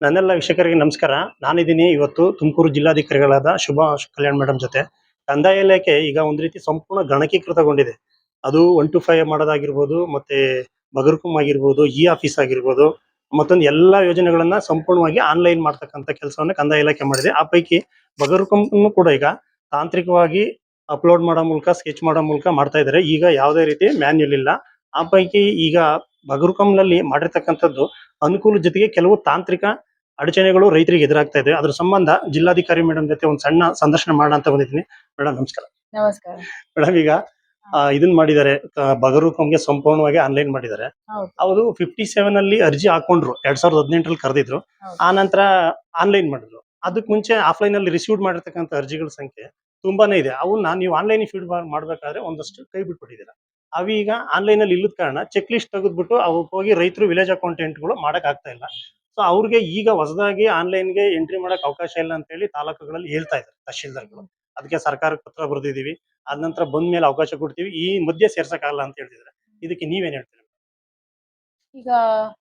ನನ್ನೆಲ್ಲ ವೀಕ್ಷಕರಿಗೆ ನಮಸ್ಕಾರ. ನಾನಿದ್ದೀನಿ ಇವತ್ತು ತುಮಕೂರು ಜಿಲ್ಲಾಧಿಕಾರಿಗಳಾದ ಶುಭಾ ಕಲ್ಯಾಣ್ ಮೇಡಮ್ ಜೊತೆ. ಕಂದಾಯ ಇಲಾಖೆ ಈಗ ಒಂದು ರೀತಿ ಸಂಪೂರ್ಣ ಗಣಕೀಕೃತಗೊಂಡಿದೆ. ಅದು ಒನ್ ಟು ಫೈವ್ ಮಾಡೋದಾಗಿರ್ಬೋದು, ಮತ್ತೆ ಬಗರ್ಕುಮ್ ಆಗಿರ್ಬೋದು ಇ ಆಫೀಸ್ ಆಗಿರ್ಬೋದು, ಮತ್ತೊಂದು ಎಲ್ಲಾ ಯೋಜನೆಗಳನ್ನ ಸಂಪೂರ್ಣವಾಗಿ ಆನ್ಲೈನ್ ಮಾಡ್ತಕ್ಕಂಥ ಕೆಲಸವನ್ನು ಕಂದಾಯ ಇಲಾಖೆ ಮಾಡಿದೆ. ಆ ಪೈಕಿ ಬಗರ್ಕುಮ್ ಕೂಡ ಈಗ ತಾಂತ್ರಿಕವಾಗಿ ಅಪ್ಲೋಡ್ ಮಾಡೋ ಮೂಲಕ, ಸ್ಕೆಚ್ ಮಾಡೋ ಮೂಲಕ ಮಾಡ್ತಾ ಇದ್ದಾರೆ. ಈಗ ಯಾವುದೇ ರೀತಿ ಮ್ಯಾನ್ಯಲ್ ಇಲ್ಲ. ಆ ಪೈಕಿ ಈಗ ಬಗರ್ಕಮ್ನಲ್ಲಿ ಮಾಡಿರ್ತಕ್ಕಂಥದ್ದು ಅನುಕೂಲ ಜೊತೆಗೆ ಕೆಲವು ತಾಂತ್ರಿಕ ಅಡಚಣೆಗಳು ರೈತರಿಗೆ ಎದುರಾಗ್ತಾ ಇದೆ. ಅದ್ರ ಸಂಬಂಧ ಜಿಲ್ಲಾಧಿಕಾರಿ ಮೇಡಮ್ ಜೊತೆ ಒಂದು ಸಣ್ಣ ಸಂದರ್ಶನ ಮಾಡೋಣ ಅಂತ ಬಂದಿದ್ದೀನಿ. ಮೇಡಮ್ ನಮಸ್ಕಾರ. ನಮಸ್ಕಾರ. ಮೇಡಮ್ ಈಗ ಇದನ್ ಇದನ್ನ ಮಾಡಿದ್ದಾರೆ ಬಗರುಕಂಗೆ ಸಂಪೂರ್ಣವಾಗಿ ಆನ್ಲೈನ್ ಮಾಡಿದ್ದಾರೆ. ಅವರು ಫಿಫ್ಟಿ ಸೆವೆನ್ ಅಲ್ಲಿ ಅರ್ಜಿ ಹಾಕೊಂಡ್ರು. ಎರಡ್ ಸಾವಿರದ ಹದಿನೆಂಟರಲ್ಲಿ ಕರೆದಿದ್ರು. ಆ ನಂತರ ಆನ್ಲೈನ್ ಮಾಡಿದ್ರು. ಅದಕ್ಕೆ ಮುಂಚೆ ಆಫ್ಲೈನ್ ಅಲ್ಲಿ ರಿಸೀವ್ ಮಾಡಿರ್ತಕ್ಕಂಥ ಅರ್ಜಿಗಳ ಸಂಖ್ಯೆ ತುಂಬಾನೇ ಇದೆ. ಅವನ್ನ ನೀವು ಆನ್ಲೈನ್ ಫೀಡ್ ಮಾಡ್ಬೇಕಾದ್ರೆ ಒಂದಷ್ಟು ಕೈ ಬಿಟ್ಬಿಟ್ಟಿದ್ದೀರಾ. ಅವೀಗ ಈಗ ಆನ್ಲೈನ್ ಅಲ್ಲಿ ಇಲ್ಲದ ಕಾರಣ ಚೆಕ್ ಲಿಸ್ಟ್ ತೆಗೆದ್ಬಿಟ್ಟು ಅವಕ್ಕೆ ಹೋಗಿ ರೈತರು ವಿಲೇಜ್ ಅಕೌಂಟೆಂಟ್ಗಳು ಮಾಡಕ್ ಆಗ್ತಾ ಇಲ್ಲ. ಸೊ ಅವ್ರಿಗೆ ಈಗ ಹೊಸದಾಗಿ ಆನ್ಲೈನ್ಗೆ ಎಂಟ್ರಿ ಮಾಡಕ್ ಅವಕಾಶ ಇಲ್ಲ ಅಂತ ಹೇಳಿ ತಾಲೂಕುಗಳಲ್ಲಿ ಹೇಳ್ತಾ ಇದ್ದಾರೆ ತಹಶೀಲ್ದಾರ್ಗಳು. ಅದಕ್ಕೆ ಸರ್ಕಾರಕ್ಕೆ ಪತ್ರ ಬರೆದಿದ್ದೀವಿ. ಅದ ನಂತರ ಬಂದ ಮೇಲೆ ಅವಕಾಶ ಕೊಡ್ತೀವಿ. ಈ ಮಧ್ಯೆ ಸೇರ್ಸಕ್ಕಾಗಲ್ಲ ಅಂತ ಹೇಳ್ತಿದ್ದಾರೆ. ಇದಕ್ಕೆ ನೀವೇನ್ ಹೇಳ್ತೀರಿ? ಈಗ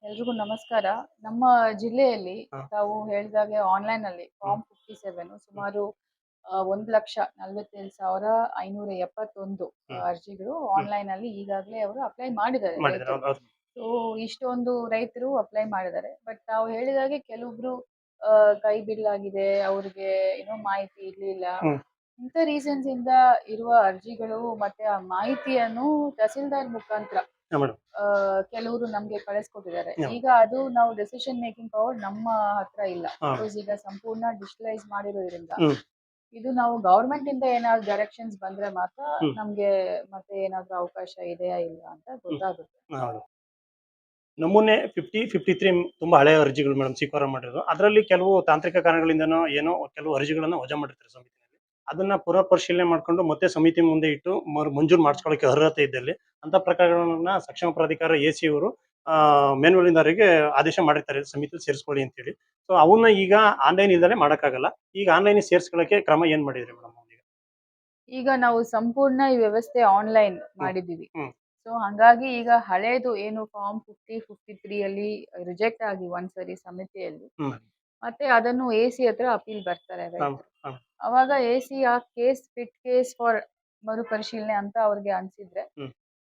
ಎಲ್ರಿಗೂ ನಮಸ್ಕಾರ. ನಮ್ಮ ಜಿಲ್ಲೆಯಲ್ಲಿ. ತಾವು ಹೇಳಿದಾಗೆ ಆನ್ಲೈನ್ ಅಲ್ಲಿ ಫಾರ್ಮ್ ಫಿಫ್ಟಿ ಸೆವೆನ್ ಸುಮಾರು ಒಂದ್ ಲಕ್ಷ ನಲ್ವತ್ತೇಳು ಸಾವಿರ ಐನೂರ ಎಪ್ಪತ್ತೊಂದು. ಅರ್ಜಿಗಳು ಆನ್ಲೈನ್ ಅಲ್ಲಿ ಈಗಾಗಲೇ ಅವರು ಅಪ್ಲೈ ಮಾಡಿದ್ದಾರೆ. ಸೊ ಇಷ್ಟೊಂದು ರೈತರು ಅಪ್ಲೈ ಮಾಡಿದ್ದಾರೆ. ಬಟ್ ನಾವು ಹೇಳಿದಾಗೆ ಕೆಲವೊಬ್ರು ಕೈ ಬಿಡಲಾಗಿದೆ ಅವ್ರಿಗೆ ಏನೋ ಮಾಹಿತಿ ಇರ್ಲಿಲ್ಲ. ಇಂಥ ರೀಸನ್ಸ್ ಇಂದ ಇರುವ ಅರ್ಜಿಗಳು ಮತ್ತೆ ಆ ಮಾಹಿತಿಯನ್ನು ತಹಸೀಲ್ದಾರ್ ಮುಖಾಂತರ ಕೆಲವರು ನಮ್ಗೆ ಕಳಿಸ್ಕೊಟ್ಟಿದ್ದಾರೆ. ಈಗ ಅದು ನಾವು ಡೆಸಿಷನ್ ಮೇಕಿಂಗ್ ಪವರ್ ನಮ್ಮ ಹತ್ರ ಇಲ್ಲ. ಈಗ ಸಂಪೂರ್ಣ ಡಿಜಿಟಲೈಸ್ ಮಾಡಿರೋದ್ರಿಂದ ಇದು ನಾವು ಗವರ್ಮೆಂಟ್ ಇಂದ ಏನಾದ್ರು ಡೈರೆಕ್ಷನ್ಸ್ ಬಂದ್ರೆ ಮಾತ್ರ. ನಮ್ಗೆ ಮತ್ತೆ ಏನಾದ್ರು ಅವಕಾಶ ಇದೆಯಾ ಇಲ್ಲ ಅಂತ ಗೊತ್ತಾಗುತ್ತೆ. ನಮೂನೆ ಫಿಫ್ಟಿ ಫಿಫ್ಟಿ ತ್ರೀ ತುಂಬಾ ಹಳೆಯ ಅರ್ಜಿಗಳು ಮೇಡಮ್ ಸ್ವೀಕಾರ ಮಾಡಿರೋದು. ಅದರಲ್ಲಿ ಕೆಲವು ತಾಂತ್ರಿಕ ಕಾರಣಗಳಿಂದನೋ ಏನೋ ಕೆಲವು ಅರ್ಜಿಗಳನ್ನ ವಜಾ ಮಾಡಿರ್ತಾರೆ ಸಮಿತಿಯಲ್ಲಿ ಅದನ್ನ ಪುನಃ ಪರಿಶೀಲನೆ ಮಾಡ್ಕೊಂಡು ಮತ್ತೆ ಸಮಿತಿ ಮುಂದೆ ಇಟ್ಟು ಮರು- ಮಂಜೂರು ಮಾಡಿಸ್ಕೊಳ್ಳೋಕೆ ಅರ್ಹತೆ ಇದ್ದಲ್ಲಿ ಅಂತ ಪ್ರಕಾರಗಳನ್ನ ಸಕ್ಷಮ ಪ್ರಾಧಿಕಾರ ಎ ಸಿ ಅವರು ಮೇಲ್ವಲಿಂದವರಿಗೆ ಆದೇಶ ಮಾಡಿರ್ತಾರೆ. ಸಮಿತಿ ಸೇರಿಸ್ಕೊಳ್ಳಿ ಅಂತೇಳಿ. ಸೊ ಅವನ್ನ ಈಗ ಆನ್ಲೈನ್ ಇಲ್ದಲೆ ಮಾಡೋಕ್ಕಾಗಲ್ಲ. ಈಗ ಆನ್ಲೈನ್ ಸೇರಿಸ್ಕೊಳ್ಳೋಕೆ ಕ್ರಮ ಏನ್ ಮಾಡಿದ್ರಿ ಮೇಡಮ್ ಈಗ? ಈಗ ನಾವು ಸಂಪೂರ್ಣ ಈ ವ್ಯವಸ್ಥೆ ಆನ್ಲೈನ್ ಮಾಡಿದೀವಿ. ಸೊ ಹಂಗಾಗಿ ಈಗ ಹಳೇದು ಏನು ಫಾರ್ಮ್ ಫಿಫ್ಟಿ ಫಿಫ್ಟಿ ತ್ರೀ ಅಲ್ಲಿ ರಿಜೆಕ್ಟ್ ಆಗಿ ಒಂದ್ಸರಿ ಸಮಿತಿಯಲ್ಲಿ ಮತ್ತೆ ಅದನ್ನು ಎ ಸಿ ಹತ್ರ ಅಪೀಲ್ ಬರ್ತಾರೆ ರೈತರು. ಅವಾಗ ಎ ಸಿ ಆ ಕೇಸ್ ಫಿಟ್ ಕೇಸ್ ಫಾರ್ ಮರುಪರಿಶೀಲನೆ ಅಂತ ಅವ್ರಿಗೆ ಅನ್ಸಿದ್ರೆ.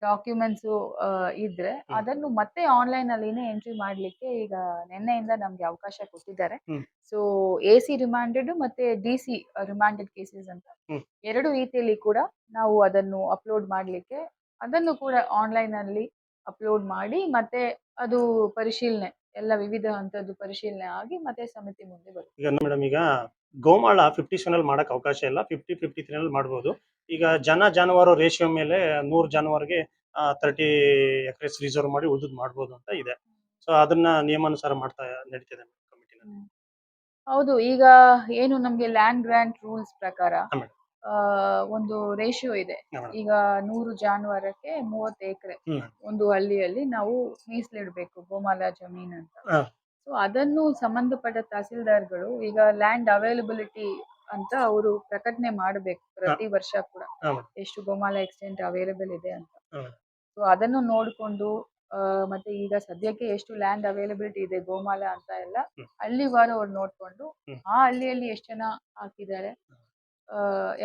ಡಾಕ್ಯುಮೆಂಟ್ಸ್ ಇದ್ರೆ ಅದನ್ನು ಮತ್ತೆ ಆನ್ಲೈನ್ ಅಲ್ಲಿನೇ ಎಂಟ್ರಿ ಮಾಡ್ಲಿಕ್ಕೆ ಈಗ ನಿನ್ನೆಯಿಂದ ನಮ್ಗೆ ಅವಕಾಶ ಕೊಟ್ಟಿದ್ದಾರೆ. ಸೊ ಎ ಸಿ ರಿಮಾಂಡೆಡ್ ಮತ್ತೆ ಡಿ ಸಿ ರಿಮಾಂಡೆಡ್ ಕೇಸಸ್ ಅಂತ. ಎರಡು ರೀತಿಯಲ್ಲಿ ಕೂಡ ನಾವು ಅದನ್ನು ಅಪ್ಲೋಡ್ ಮಾಡ್ಲಿಕ್ಕೆ ಅದನ್ನು ಕೂಡ ಆನ್ಲೈನ್ ಅಲ್ಲಿ ಅಪ್ಲೋಡ್ ಮಾಡಿ ಮತ್ತೆ ಅದು ಪರಿಶೀಲನೆ ಎಲ್ಲ ವಿವಿಧ ಹಂತದ್ದು ಪರಿಶೀಲನೆ ಆಗಿ ಮತ್ತೆ ಸಮಿತಿ ಮುಂದೆ ಬರುತ್ತೆ. ಈಗ ಮೇಡಮ್ ಈಗ ಗೋಮಾಳ ಫಿಫ್ಟಿ ಸೆವೆನ್ ಅಲ್ಲಿ ಮಾಡಕ್ ಅವಕಾಶ ಇಲ್ಲ ಫಿಫ್ಟಿ ಫಿಫ್ಟಿ ತ್ರೀ ನಲ್ಲಿ ಮಾಡ್ಬೋದು. ಈಗ ಜನ ಜಾನುವಾರು ರೇಷಿಯೋ ಮೇಲೆ ನೂರು ಜಾನುವಾರಿಗೆ ತರ್ಟಿ ಎಕರೆಸ್ ರಿಸರ್ವ್ ಮಾಡಿ ಉಳಿದ್ ಮಾಡ್ಬೋದು ಅಂತ ಇದೆ. ಸೊ ಅದನ್ನ ನಿಯಮಾನುಸಾರ ಮಾಡ್ತಾ ನಡೀತಿದೆ ಕಮಿಟಿನಲ್ಲಿ ಹೌದು ಈಗ ಏನು ನಮಗೆ ಲ್ಯಾಂಡ್ ಗ್ರಾಂಟ್ ರೂಲ್ಸ್ ಪ್ರಕಾರ ಒಂದು ರೇಷಿಯೋ ಇದೆ. ಈಗ ನೂರು ಜಾನುವಾರಕ್ಕೆ ಮೂವತ್ತು ಎಕರೆ ಒಂದು ಹಳ್ಳಿಯಲ್ಲಿ ನಾವು ಮೀಸಲಿಡ್ಬೇಕು ಗೋಮಾಲ ಜಮೀನ್ ಅಂತ. ಸೊ ಅದನ್ನು ಸಂಬಂಧಪಟ್ಟ ತಹಸೀಲ್ದಾರ್ಗಳು ಈಗ ಲ್ಯಾಂಡ್ ಅವೈಲಬಿಲಿಟಿ ಅಂತ ಅವರು ಪ್ರಕಟಣೆ ಮಾಡಬೇಕು ಪ್ರತಿ ವರ್ಷ ಕೂಡ. ಎಷ್ಟು ಗೋಮಾಲ ಎಕ್ಸ್ಟೆಂಟ್ ಅವೈಲಬಲ್ ಇದೆ ಅಂತ. ಸೊ ಅದನ್ನು ನೋಡಿಕೊಂಡು ಮತ್ತೆ ಈಗ ಸದ್ಯಕ್ಕೆ ಎಷ್ಟು ಲ್ಯಾಂಡ್ ಅವೈಲಬಿಲಿಟಿ ಇದೆ ಗೋಮಾಲ ಅಂತ ಎಲ್ಲ. ಹಳ್ಳಿವಾರು ಅವ್ರು ನೋಡ್ಕೊಂಡು ಆ ಹಳ್ಳಿಯಲ್ಲಿ ಎಷ್ಟು ಜನ ಹಾಕಿದ್ದಾರೆ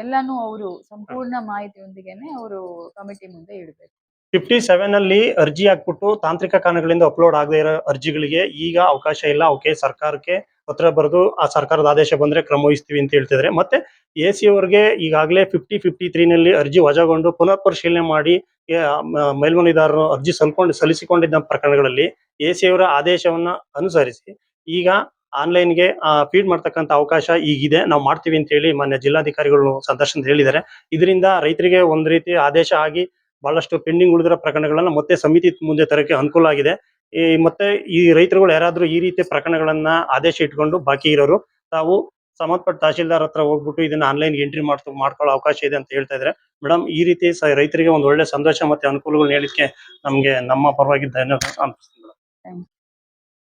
ಎಲ್ಲಾನು ಅವರು ಸಂಪೂರ್ಣ ಮಾಹಿತಿಯೊಂದಿಗೆನೆ ಅವರು ಕಮಿಟಿ ಮುಂದೆ ಇಡಬೇಕು. ಫಿಫ್ಟಿ ಸೆವೆನ್ ಅಲ್ಲಿ ಅರ್ಜಿ ಹಾಕ್ಬಿಟ್ಟು ತಾಂತ್ರಿಕ ಕಾರಣಗಳಿಂದ ಅಪ್ಲೋಡ್ ಆಗದೆ ಇರೋ ಅರ್ಜಿಗಳಿಗೆ ಈಗ ಅವಕಾಶ ಇಲ್ಲ. ಅವಕ್ಕೆ ಸರ್ಕಾರಕ್ಕೆ ಪತ್ರ ಬರೆದು ಆ ಸರ್ಕಾರದ ಆದೇಶ ಬಂದ್ರೆ ಕ್ರಮ ವಹಿಸ್ತೀವಿ ಅಂತ ಹೇಳ್ತಿದ್ರೆ. ಮತ್ತೆ ಎ ಸಿ ಅವರಿಗೆ ಈಗಾಗಲೇ ಫಿಫ್ಟಿ ಫಿಫ್ಟಿ ತ್ರೀ ನಲ್ಲಿ ಅರ್ಜಿ ವಜಾಗೊಂಡು ಪುನರ್ ಪರಿಶೀಲನೆ ಮಾಡಿ ಮೇಲ್ಮನಿದಾರರು ಅರ್ಜಿ ಸಲ್ಕೊಂಡು ಸಲ್ಲಿಸಿಕೊಂಡಿದ್ದ ಪ್ರಕರಣಗಳಲ್ಲಿ ಎ ಸಿ ಅವರ ಆದೇಶವನ್ನ ಅನುಸರಿಸಿ ಈಗ ಆನ್ಲೈನ್ಗೆ ಫೀಡ್ ಮಾಡ್ತಕ್ಕಂಥ ಅವಕಾಶ ಈಗಿದೆ. ನಾವು ಮಾಡ್ತೀವಿ ಅಂತ ಹೇಳಿ ಮಾನ್ಯ ಜಿಲ್ಲಾಧಿಕಾರಿಗಳು ಸಂದರ್ಶನದಲ್ಲಿ ಹೇಳಿದ್ದಾರೆ. ಇದರಿಂದ ರೈತರಿಗೆ ಒಂದು ರೀತಿ ಆದೇಶ ಆಗಿ ಬಹಳಷ್ಟು ಪೆಂಡಿಂಗ್ ಉಳಿದಿರೋ ಪ್ರಕರಣಗಳನ್ನ ಮತ್ತೆ ಸಮಿತಿ ಮುಂದೆ ತರಕ್ಕೆ ಅನುಕೂಲ ಆಗಿದೆ. ಈ, ಮತ್ತೆ ಈ ರೈತರುಗಳು ಯಾರಾದ್ರೂ ಈ ರೀತಿ ಪ್ರಕರಣಗಳನ್ನ ಆದೇಶ ಇಟ್ಕೊಂಡು ಬಾಕಿ ಇರೋರು, ತಾವು ಸಂಬಂಧಪಟ್ಟ ತಹಶೀಲ್ದಾರ್ ಹತ್ರ ಹೋಗ್ಬಿಟ್ಟು ಇದನ್ನ ಆನ್ಲೈನ್ ಎಂಟ್ರಿ ಮಾಡ್ತು, ಮಾಡ್ಕೊಳ್ಳೋ ಅವಕಾಶ ಇದೆ ಅಂತ ಹೇಳ್ತಾ ಇದ್ದಾರೆ. ಮೇಡಮ್ ಈ ರೀತಿ ರೈತರಿಗೆ ಒಂದು ಒಳ್ಳೆ ಸಂತೋಷ ಮತ್ತೆ ಅನುಕೂಲಗಳು ನೀಡಲಿಕ್ಕೆ ನಮ್ಗೆ ನಮ್ಮ ಪರವಾಗಿ ಧನ್ಯವಾದ. you.